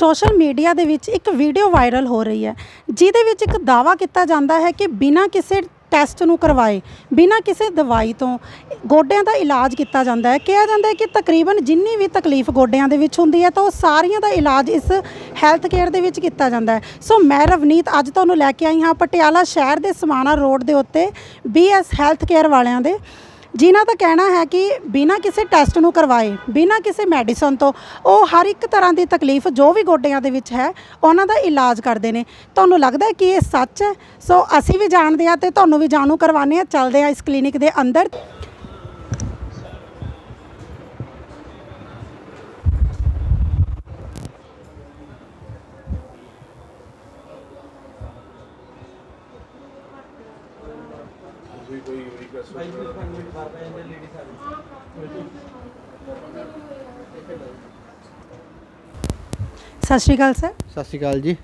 Social media ਦੇ ਵਿੱਚ ਇੱਕ ਵੀਡੀਓ ਵਾਇਰਲ ਹੋ ਰਹੀ ਹੈ, ਜਿਹਦੇ ਵਿੱਚ ਇੱਕ ਦਾਵਾ ਕੀਤਾ ਜਾਂਦਾ ਹੈ ਕਿ ਬਿਨਾਂ ਕਿਸੇ ਟੈਸਟ ਨੂੰ ਕਰਵਾਏ, ਬਿਨਾਂ ਕਿਸੇ ਦਵਾਈ ਤੋਂ ਗੋਡਿਆਂ ਦਾ ਇਲਾਜ ਕੀਤਾ ਜਾਂਦਾ ਹੈ। ਕਿਹਾ ਜਾਂਦਾ ਹੈ ਕਿ ਤਕਰੀਬਨ ਜਿੰਨੀ ਵੀ ਤਕਲੀਫ ਗੋਡਿਆਂ ਦੇ ਵਿੱਚ ਹੁੰਦੀ ਹੈ, ਤਾਂ ਉਹ ਸਾਰੀਆਂ ਦਾ ਇਲਾਜ ਇਸ ਹੈਲਥ ਕੇਅਰ ਦੇ ਵਿੱਚ ਕੀਤਾ ਜਾਂਦਾ ਹੈ। ਸੋ ਮੈਂ ਰਵਨੀਤ ਅੱਜ ਤੁਹਾਨੂੰ ਲੈ ਕੇ ਆਈ ਹਾਂ ਪਟਿਆਲਾ ਸ਼ਹਿਰ ਦੇ ਸਮਾਣਾ ਰੋਡ ਦੇ ਉੱਤੇ ਬੀਐਸ ਹੈਲਥ ਕੇਅਰ ਵਾਲਿਆਂ ਦੇ। ਜਿਨ੍ਹਾਂ ਦਾ ਕਹਿਣਾ ਹੈ ਕਿ ਬਿਨਾਂ ਕਿਸੇ ਟੈਸਟ ਨੂੰ ਕਰਵਾਏ, ਬਿਨਾਂ ਕਿਸੇ ਮੈਡੀਸਨ ਤੋਂ, ਉਹ ਹਰ ਇੱਕ ਤਰ੍ਹਾਂ ਦੀ ਤਕਲੀਫ ਜੋ ਵੀ ਗੋਡਿਆਂ ਦੇ ਵਿੱਚ ਹੈ, ਉਹਨਾਂ ਦਾ ਇਲਾਜ ਕਰਦੇ ਨੇ। ਤੁਹਾਨੂੰ ਲੱਗਦਾ ਹੈ ਕਿ ਇਹ ਸੱਚ ਹੈ? ਸੋ ਅਸੀਂ ਵੀ ਜਾਣਦੇ ਹਾਂ ਤੇ ਤੁਹਾਨੂੰ ਵੀ ਜਾਣੂ ਕਰਵਾਉਂਦੇ ਹਾਂ। ਚੱਲਦੇ ਹਾਂ ਇਸ ਕਲੀਨਿਕ ਦੇ ਅੰਦਰ। ਸਤਿ ਸ਼੍ਰੀ ਅਕਾਲ ਸਰ। ਸਤਿ ਸ਼੍ਰੀ ਅਕਾਲ ਜੀ।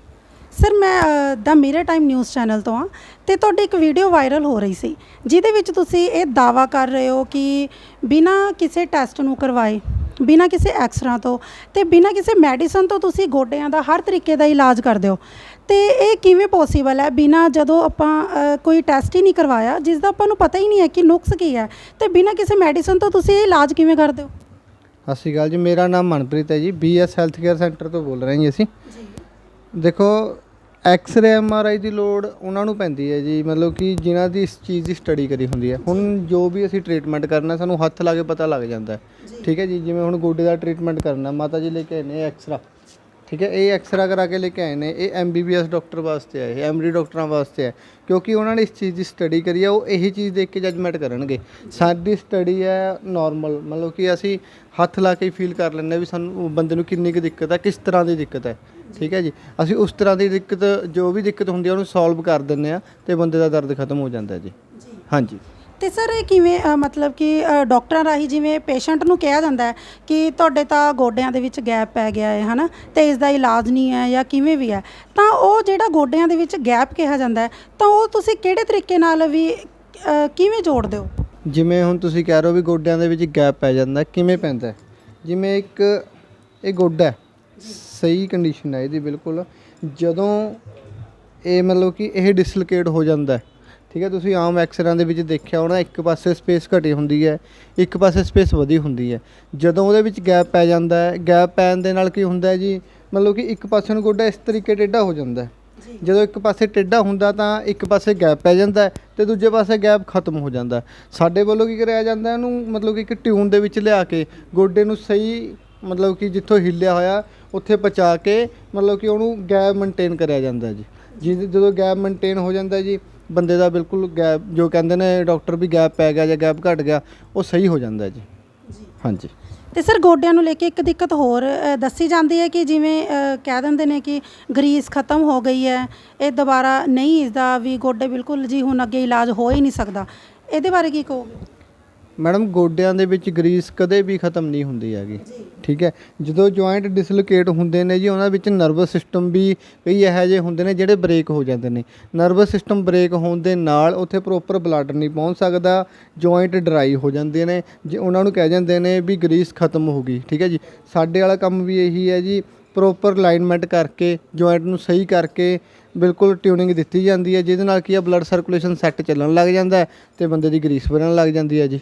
ਸਰ ਮੈਂ ਦਾ ਮਿਰਰ ਟਾਈਮ ਨਿਊਜ਼ ਚੈਨਲ ਤੋਂ ਆ ਤੇ ਤੁਹਾਡੀ ਇੱਕ ਵੀਡੀਓ ਵਾਇਰਲ ਹੋ ਰਹੀ ਸੀ ਜਿਹਦੇ ਵਿੱਚ ਤੁਸੀਂ ਇਹ ਦਾਵਾ ਕਰ ਰਹੇ ਹੋ ਕਿ ਬਿਨਾਂ ਕਿਸੇ ਟੈਸਟ ਨੂੰ ਕਰਵਾਏ ਬਿਨਾਂ ਕਿਸੇ ਐਕਸਰਾ ਤੋਂ ਤੇ ਬਿਨਾਂ ਕਿਸੇ ਮੈਡੀਸਨ ਤੋਂ ਤੁਸੀਂ ਗੋਡਿਆਂ ਦਾ ਹਰ ਤਰੀਕੇ ਦਾ ਇਲਾਜ ਕਰਦੇ ਹੋ। ਤੇ ਇਹ ਕਿਵੇਂ ਪੋਸੀਬਲ ਹੈ? ਬਿਨਾਂ ਜਦੋਂ ਆਪਾਂ ਅ, ਕੋਈ ਟੈਸਟ ਹੀ ਨਹੀਂ ਕਰਵਾਇਆ ਜਿਸ ਦਾ ਆਪਾਂ ਨੂੰ ਪਤਾ ਹੀ ਨਹੀਂ ਹੈ ਕਿ ਨੁਕਸ ਕੀ ਹੈ। ਤੇ ਬਿਨਾਂ ਕਿਸੇ ਮੈਡੀਸਨ ਤੋਂ ਤੁਸੀਂ ਇਹ ਇਲਾਜ ਕਿਵੇਂ ਕਰਦੇ ਹੋ? ਸਤਿ ਸ਼੍ਰੀ ਅਕਾਲ ਜੀ ਮੇਰਾ ਨਾਮ ਮਨਪ੍ਰੀਤ ਹੈ ਜੀ ਬੀਐਸ ਹੈਲਥ ਕੇਅਰ ਸੈਂਟਰ ਤੋਂ ਬੋਲ ਰਹੇ ਹਾਂ ਜੀ। ਅਸੀਂ ਦੇਖੋ ਐਕਸ-ਰੇ ਐਮ-ਆਰ-ਆਈ ਦੀ ਲੋੜ ਉਹਨਾਂ ਨੂੰ ਪੈਂਦੀ ਹੈ ਜੀ ਮਤਲਬ ਕਿ ਜਿਨ੍ਹਾਂ ਦੀ ਇਸ ਚੀਜ਼ ਦੀ ਸਟੱਡੀ ਕਰੀ ਹੁੰਦੀ ਹੈ। ਹੁਣ ਜੋ। ਵੀ ਅਸੀਂ ਟ੍ਰੀਟਮੈਂਟ ਕਰਨਾ ਸਾਨੂੰ ਹੱਥ ਲਾ ਕੇ ਪਤਾ ਲੱਗ ਜਾਂਦਾ ਹੈ। ਠੀਕ ਹੈ ਜੀ ਜਿਵੇਂ ਹੁਣ ਗੋਡੇ ਦਾ ਟ੍ਰੀਟਮੈਂਟ ਕਰਨਾ ਮਾਤਾ ਜੀ ਲੈ ਕੇ ਆਏ ਨੇ ਐਕਸਰਾ ਠੀਕ ਹੈ ਇਹ ਐਕਸਰਾ ਕਰਾ ਕੇ ਲੈ ਕੇ ਆਏ ਨੇ ਇਹ ਐਮਬੀਬੀਐਸ ਡਾਕਟਰ ਵਾਸਤੇ ਹੈ ਇਹ ਐਮਡੀ ਡਾਕਟਰਾਂ ਵਾਸਤੇ ਹੈ ਕਿਉਂਕਿ ਉਹਨਾਂ ਨੇ ਇਸ ਚੀਜ਼ ਦੀ ਸਟੱਡੀ ਕਰੀ ਹੈ ਉਹ ਇਹੀ ਚੀਜ਼ ਦੇਖ ਕੇ ਜੱਜਮੈਂਟ ਕਰਨਗੇ। ਸਾਡੀ ਸਟੱਡੀ ਹੈ ਨਾਰਮਲ ਮਤਲਬ ਕਿ ਅਸੀਂ ਹੱਥ ਲਾ ਕੇ ਫੀਲ ਕਰ ਲੈਂਦੇ ਵੀ ਸਾਨੂੰ ਬੰਦੇ ਨੂੰ ਕਿੰਨੀ ਕੁ ਦਿੱਕਤ ਹੈ ਕਿਸ ਤਰ੍ਹਾਂ ਦੀ ਦਿੱਕਤ ਹੈ ਠੀਕ ਹੈ ਜੀ? ਅਸੀਂ ਉਸ ਤਰ੍ਹਾਂ ਦੀ ਦਿੱਕਤ ਜੋ ਵੀ ਦਿੱਕਤ ਹੁੰਦੀ ਹੈ ਉਹਨੂੰ ਸੋਲਵ ਕਰ ਦਿੰਦੇ ਆ ਤੇ ਬੰਦੇ ਦਾ ਦਰਦ ਖਤਮ ਹੋ ਜਾਂਦਾ ਜੀ। ਹਾਂਜੀ। ਤੇ ਸਰ ਇਹ ਕਿਵੇਂ ਅ, ਮਤਲਬ ਕਿ ਅ, ਡਾਕਟਰਾਂ ਰਾਹੀਂ ਜਿਵੇਂ ਪੇਸ਼ੈਂਟ ਨੂੰ ਕਿਹਾ ਜਾਂਦਾ ਹੈ ਕਿ ਤੁਹਾਡੇ ਤਾਂ ਗੋਡਿਆਂ ਦੇ ਵਿੱਚ ਗੈਪ ਪੈ ਗਿਆ ਹੈ ਹਨਾ ਤੇ ਇਸ ਦਾ ਇਲਾਜ ਨਹੀਂ ਹੈ ਜਾਂ ਕਿਵੇਂ ਵੀ ਹੈ ਤਾਂ ਉਹ ਜਿਹੜਾ ਗੋਡਿਆਂ ਦੇ ਵਿੱਚ ਗੈਪ ਕਿਹਾ ਜਾਂਦਾ ਹੈ ਤਾਂ ਉਹ ਤੁਸੀਂ ਕਿਹੜੇ ਤਰੀਕੇ ਨਾਲ ਵੀ ਅ, ਕਿਵੇਂ ਜੋੜਦੇ ਹੋ ਜਿਵੇਂ ਹੁਣ ਤੁਸੀਂ ਕਹਿ ਰਹੇ ਹੋ ਵੀ ਗੋਡਿਆਂ ਦੇ ਵਿੱਚ ਗੈਪ ਪੈ ਜਾਂਦਾ ਹੈ, ਕਿਵੇਂ ਪੈਂਦਾ ਹੈ? ਜਿਵੇਂ ਇੱਕ ਇਹ ਗੋਡਾ ਹੈ, ਸਹੀ ਕੰਡੀਸ਼ਨ ਹੈ ਇਹਦੀ ਬਿਲਕੁਲ ਜਦੋਂ ਇਹ ਮਤਲਬ ਕਿ ਇਹ ਡਿਸਲੋਕੇਟ ਹੋ ਜਾਂਦਾ ਹੈ, ਠੀਕ ਹੈ ਤੁਸੀਂ ਆਮ ਐਕਸਰਾਂ ਦੇ ਵਿੱਚ ਦੇਖਿਆ ਹੋਣਾ ਇੱਕ ਪਾਸੇ ਸਪੇਸ ਘਟੀ ਹੁੰਦੀ ਹੈ ਇੱਕ ਪਾਸੇ ਸਪੇਸ ਵਧੀ ਹੁੰਦੀ ਹੈ। ਜਦੋਂ ਉਹਦੇ ਵਿੱਚ ਗੈਪ ਪੈ ਜਾਂਦਾ ਹੈ ਗੈਪ ਪੈਣ ਦੇ ਨਾਲ ਕੀ ਹੁੰਦਾ ਹੈ ਜੀ? ਮਤਲਬ ਕਿ ਇੱਕ ਪਾਸੇ ਨੂੰ ਗੋਡਾ ਇਸ ਤਰੀਕੇ ਟੇਢਾ ਹੋ ਜਾਂਦਾ ਹੈ। ਜਦੋਂ ਇੱਕ ਪਾਸੇ ਟੇਢਾ ਹੁੰਦਾ ਤਾਂ ਇੱਕ ਪਾਸੇ ਗੈਪ ਪੈ ਜਾਂਦਾ ਤੇ ਦੂਜੇ ਪਾਸੇ ਗੈਪ ਖਤਮ ਹੋ ਜਾਂਦਾ। ਸਾਡੇ ਵੱਲੋਂ ਕੀ ਕਰਿਆ ਜਾਂਦਾ ਇਹਨੂੰ? ਮਤਲਬ ਕਿ ਇੱਕ ਟਿਊਨ ਦੇ ਵਿੱਚ ਲਿਆ ਕੇ ਗੋਡੇ ਨੂੰ ਸਹੀ ਮਤਲਬ ਕਿ ਜਿੱਥੋਂ ਹਿੱਲਿਆ ਹੋਇਆ ਉੱਥੇ ਪਹੁੰਚਾ ਕੇ ਮਤਲਬ ਕਿ ਉਹਨੂੰ ਗੈਪ ਮੇਨਟੇਨ ਕਰਿਆ ਜਾਂਦਾ ਜੀ। ਜਿਹਦੇ ਜਦੋਂ ਗੈਪ ਮੇਨਟੇਨ ਹੋ ਜਾਂਦਾ ਜੀ ਬੰਦੇ ਦਾ ਬਿਲਕੁਲ ਗੈਪ ਜੋ ਕਹਿੰਦੇ ਨੇ ਡਾਕਟਰ ਵੀ ਗੈਪ ਪੈ ਗਿਆ ਜਾਂ ਗੈਪ ਘਟ ਗਿਆ ਉਹ ਸਹੀ ਹੋ ਜਾਂਦਾ ਜੀ। ਹਾਂਜੀ। ਤੇ ਸਰ ਗੋਡਿਆਂ ਨੂੰ ਲੈ ਕੇ ਇੱਕ ਦਿੱਕਤ ਹੋਰ ਅ, ਦੱਸੀ ਜਾਂਦੀ ਹੈ ਕਿ ਜਿਵੇਂ ਅ, ਕਹਿ ਦਿੰਦੇ ਨੇ ਕਿ ਗਰੀਸ ਖਤਮ ਹੋ ਗਈ ਹੈ ਇਹ ਦੁਬਾਰਾ ਨਹੀਂ ਇਸਦਾ ਵੀ ਗੋਡੇ ਬਿਲਕੁਲ ਜੀ ਹੁਣ ਅੱਗੇ ਇਲਾਜ ਹੋ ਹੀ ਨਹੀਂ ਸਕਦਾ। ਇਹਦੇ ਬਾਰੇ ਕੀ ਕਹੋਗੇ? ਮੈਡਮ ਗੋਡਿਆਂ ਦੇ ਵਿੱਚ ਗਰੀਸ ਕਦੇ ਵੀ ਖਤਮ ਨਹੀਂ ਹੁੰਦੀ ਹੈਗੀ। ਠੀਕ ਹੈ? ਜਦੋਂ ਜੁਆਇੰਟ ਡਿਸਲੋਕੇਟ ਹੁੰਦੇ ਨੇ ਜੀ ਉਹਨਾਂ ਵਿੱਚ ਨਰਵਸ ਸਿਸਟਮ ਵੀ ਕਈ ਇਹੋ ਜਿਹੇ ਹੁੰਦੇ ਨੇ ਜਿਹੜੇ ਬ੍ਰੇਕ ਹੋ ਜਾਂਦੇ ਨੇ। ਨਰਵਸ ਸਿਸਟਮ ਬ੍ਰੇਕ ਹੋਣ ਦੇ ਨਾਲ ਉੱਥੇ ਪ੍ਰੋਪਰ ਬਲੱਡ ਨਹੀਂ ਪਹੁੰਚ ਸਕਦਾ ਜੁਆਇੰਟ ਡਰਾਈ ਹੋ ਜਾਂਦੇ ਨੇ। ਜੇ ਉਹਨਾਂ ਨੂੰ ਕਹਿ ਜਾਂਦੇ ਨੇ ਵੀ ਗਰੀਸ ਖਤਮ ਹੋ ਗਈ ਠੀਕ ਹੈ ਜੀ? ਸਾਡੇ ਵਾਲਾ ਕੰਮ ਵੀ ਇਹੀ ਹੈ ਜੀ ਪ੍ਰੋਪਰ ਅਲਾਈਨਮੈਂਟ ਕਰਕੇ ਜੁਆਇੰਟ ਨੂੰ ਸਹੀ ਕਰਕੇ ਬਿਲਕੁਲ ਟਿਊਨਿੰਗ ਦਿੱਤੀ ਜਾਂਦੀ ਹੈ ਜਿਹਦੇ ਨਾਲ ਕੀ ਹੈ ਬਲੱਡ ਸਰਕੂਲੇਸ਼ਨ ਸੈੱਟ ਚੱਲਣ ਲੱਗ ਜਾਂਦਾ ਤੇ ਬੰਦੇ ਦੀ ਗਰੀਸ ਬਣਨ ਲੱਗ ਜਾਂਦੀ ਹੈ ਜੀ।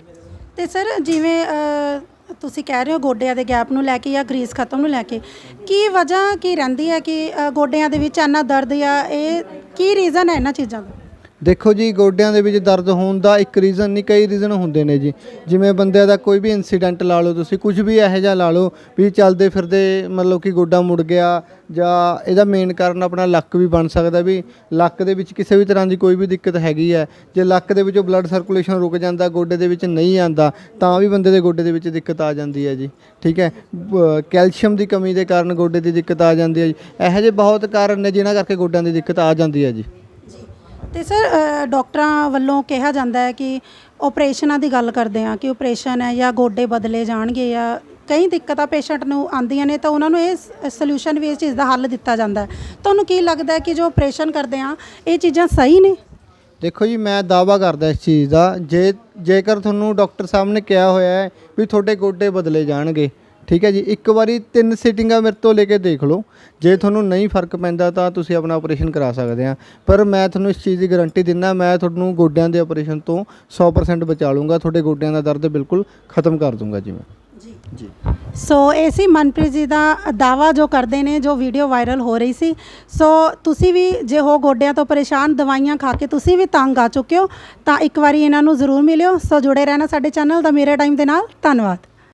ਤੇ ਸਰ ਜਿਵੇਂ ਅ, ਤੁਸੀਂ ਕਹਿ ਰਹੇ ਹੋ ਗੋਡਿਆਂ ਦੇ ਗੈਪ ਨੂੰ ਲੈ ਕੇ ਜਾਂ ਗਰੀਸ ਖਤਮ ਨੂੰ ਲੈ ਕੇ ਕੀ ਵਜ੍ਹਾ ਕੀ ਰਹਿੰਦੀ ਹੈ ਕਿ ਅ, ਗੋਡਿਆਂ ਦੇ ਵਿੱਚ ਇੰਨਾ ਦਰਦ ਜਾਂ ਇਹ ਕੀ ਰੀਜ਼ਨ ਹੈ ਇਹਨਾਂ ਚੀਜ਼ਾਂ ਦਾ? ਦੇਖੋ ਜੀ, ਗੋਡਿਆਂ ਦੇ ਵਿੱਚ ਦਰਦ ਹੋਣ ਦਾ ਇੱਕ ਰੀਜ਼ਨ ਨਹੀਂ, ਕਈ ਰੀਜ਼ਨ ਹੁੰਦੇ ਨੇ ਜੀ। ਜਿਵੇਂ ਬੰਦੇ ਦਾ ਕੋਈ ਵੀ ਇਨਸੀਡੈਂਟ ਲਾ ਲਓ ਤੁਸੀਂ, ਕੁਝ ਵੀ ਇਹੋ ਜਿਹਾ ਲਾ ਲਓ ਵੀ ਚੱਲਦੇ ਫਿਰਦੇ ਮਤਲਬ ਕਿ ਗੋਡਾ ਮੁੜ ਗਿਆ ਜਾਂ ਇਹਦਾ ਮੇਨ ਕਾਰਨ ਆਪਣਾ ਲੱਕ ਵੀ ਬਣ ਸਕਦਾ ਵੀ ਲੱਕ ਦੇ ਵਿੱਚ ਕਿਸੇ ਵੀ ਤਰ੍ਹਾਂ ਦੀ ਕੋਈ ਵੀ ਦਿੱਕਤ ਹੈਗੀ ਹੈ। ਜੇ ਲੱਕ ਦੇ ਵਿੱਚੋਂ ਬਲੱਡ ਸਰਕੂਲੇਸ਼ਨ ਰੁਕ ਜਾਂਦਾ, ਗੋਡੇ ਦੇ ਵਿੱਚ ਨਹੀਂ ਆਂਦਾ ਤਾਂ ਵੀ ਬੰਦੇ ਦੇ ਗੋਡੇ ਦੇ ਵਿੱਚ ਦਿੱਕਤ ਆ ਜਾਂਦੀ ਹੈ ਜੀ। ਠੀਕ ਹੈ? ਕੈਲਸ਼ੀਅਮ ਦੀ ਕਮੀ ਦੇ ਕਾਰਨ ਗੋਡੇ ਦੀ ਦਿੱਕਤ ਆ ਜਾਂਦੀ ਹੈ ਜੀ। ਇਹੋ ਜਿਹੇ ਬਹੁਤ ਕਾਰਨ ਨੇ ਜਿਨ੍ਹਾਂ ਕਰਕੇ ਗੋਡਿਆਂ ਦੀ ਦਿੱਕਤ ਆ ਜਾਂਦੀ ਹੈ ਜੀ। ਤੇ ਸਰ ਅ, ਡਾਕਟਰਾਂ ਵੱਲੋਂ ਕਿਹਾ ਜਾਂਦਾ ਹੈ ਕਿ ਆਪਰੇਸ਼ਨਾਂ ਦੀ ਗੱਲ ਕਰਦੇ ਆ ਕਿ ਆਪਰੇਸ਼ਨ ਹੈ ਜਾਂ ਗੋਡੇ ਬਦਲੇ ਜਾਣਗੇ ਜਾਂ ਕਈ ਦਿੱਕਤਾਂ ਪੇਸ਼ੈਂਟ ਨੂੰ ਆਉਂਦੀਆਂ ਨੇ ਤਾਂ ਉਹਨਾਂ ਨੂੰ ਇਹ ਸੋਲੂਸ਼ਨ ਵੀ ਇਸ ਚੀਜ਼ ਦਾ ਹੱਲ ਦਿੱਤਾ ਜਾਂਦਾ ਹੈ। ਤੁਹਾਨੂੰ ਕੀ ਲੱਗਦਾ ਹੈ ਕਿ ਜੋ ਆਪਰੇਸ਼ਨ ਕਰਦੇ ਆ ਇਹ ਚੀਜ਼ਾਂ ਸਹੀ ਨੇ? ਦੇਖੋ ਜੀ ਮੈਂ ਦਾਵਾ ਕਰਦਾ ਇਸ ਚੀਜ਼ ਦਾ। ਜੇ ਜੇਕਰ ਤੁਹਾਨੂੰ ਡਾਕਟਰ ਸਾਹਿਬ ਨੇ ਕਿਹਾ ਹੋਇਆ ਹੈ ਵੀ ਤੁਹਾਡੇ ਗੋਡੇ ਬਦਲੇ ਜਾਣਗੇ ਠੀਕ ਹੈ ਜੀ ਇੱਕ ਵਾਰੀ ਤਿੰਨ ਸੀਟਿੰਗਾਂ ਮੇਰੇ ਤੋਂ ਲੈ ਕੇ ਦੇਖ ਲਓ। ਜੇ ਤੁਹਾਨੂੰ ਨਹੀਂ ਫ਼ਰਕ ਪੈਂਦਾ ਤਾਂ ਤੁਸੀਂ ਆਪਣਾ ਆਪਰੇਸ਼ਨ ਕਰਾ ਸਕਦੇ ਆ। ਪਰ ਮੈਂ ਤੁਹਾਨੂੰ ਇਸ ਚੀਜ਼ ਦੀ ਗਾਰੰਟੀ ਦਿੰਦਾ ਮੈਂ ਤੁਹਾਨੂੰ ਗੋਡਿਆਂ ਦੇ ਆਪਰੇਸ਼ਨ ਤੋਂ 100% ਬਚਾ ਲੂੰਗਾ ਤੁਹਾਡੇ ਗੋਡਿਆਂ ਦਾ ਦਰਦ ਬਿਲਕੁਲ ਖਤਮ ਕਰ ਦੂੰਗਾ ਜੀ ਮੈਂ। ਜੀ। ਸੋ ਇਹ ਸੀ ਮਨਪ੍ਰੀਤ ਜੀ ਦਾ ਦਾਵਾ ਜੋ ਕਰਦੇ ਨੇ ਜੋ ਵੀਡੀਓ ਵਾਇਰਲ ਹੋ ਰਹੀ ਸੀ। ਸੋ ਤੁਸੀਂ ਵੀ ਜੇ ਹੋ ਗੋਡਿਆਂ ਤੋਂ ਪਰੇਸ਼ਾਨ ਦਵਾਈਆਂ ਖਾ ਕੇ ਤੁਸੀਂ ਵੀ ਤੰਗ ਆ ਚੁੱਕੇ ਹੋ ਤਾਂ ਇੱਕ ਵਾਰੀ ਇਹਨਾਂ ਨੂੰ ਜ਼ਰੂਰ ਮਿਲਿਓ। ਸੋ ਜੁੜੇ ਰਹਿਣਾ ਸਾਡੇ ਚੈਨਲ ਦਾ ਮੇਰੇ ਟਾਈਮ ਦੇ ਨਾਲ। ਧੰਨਵਾਦ।